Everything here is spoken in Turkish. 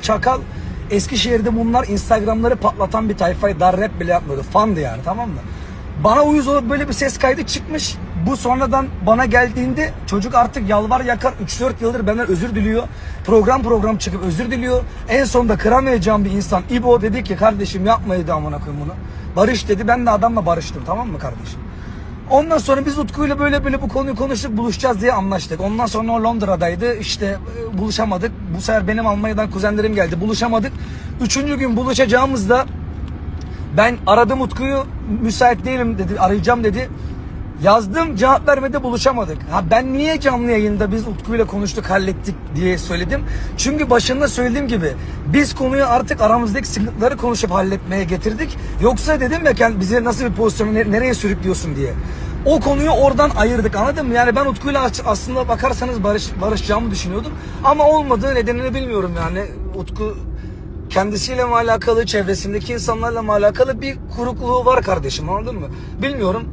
Çakal Eskişehir'de bunlar Instagram'ları patlatan bir tayfayı dar rap bile yapmıyordu. Fandı yani tamam mı? Bana uyuz olup böyle bir ses kaydı çıkmış. Bu sonradan bana geldiğinde çocuk artık yalvar yakar 3-4 yıldır benden özür diliyor. Program program çıkıp özür diliyor. En sonunda kıramayacağım bir insan İbo dedi ki kardeşim yapmaydı amına koyayım bunu. Barış dedi ben de adamla barıştım tamam mı kardeşim? Ondan sonra biz Utku'yla böyle böyle bu konuyu konuştuk buluşacağız diye anlaştık. Ondan sonra o Londra'daydı işte e, buluşamadık. Bu sefer benim Almanya'dan kuzenlerim geldi buluşamadık. Üçüncü gün buluşacağımızda ben aradım Utku'yu müsait değilim dedi arayacağım dedi. Yazdım cevap vermedi buluşamadık. Ha ben niye canlı yayında biz Utku'yla konuştuk hallettik diye söyledim. Çünkü başında söylediğim gibi biz konuyu artık aramızdaki sıkıntıları konuşup halletmeye getirdik. Yoksa dedim ya kend- bize nasıl bir pozisyonu ne- nereye sürüklüyorsun diye. O konuyu oradan ayırdık anladın mı? Yani ben Utku'yla aç- aslında bakarsanız barış, barışacağımı düşünüyordum. Ama olmadığı nedenini bilmiyorum yani. Utku kendisiyle mi alakalı, çevresindeki insanlarla mı alakalı bir kurukluğu var kardeşim anladın mı? Bilmiyorum.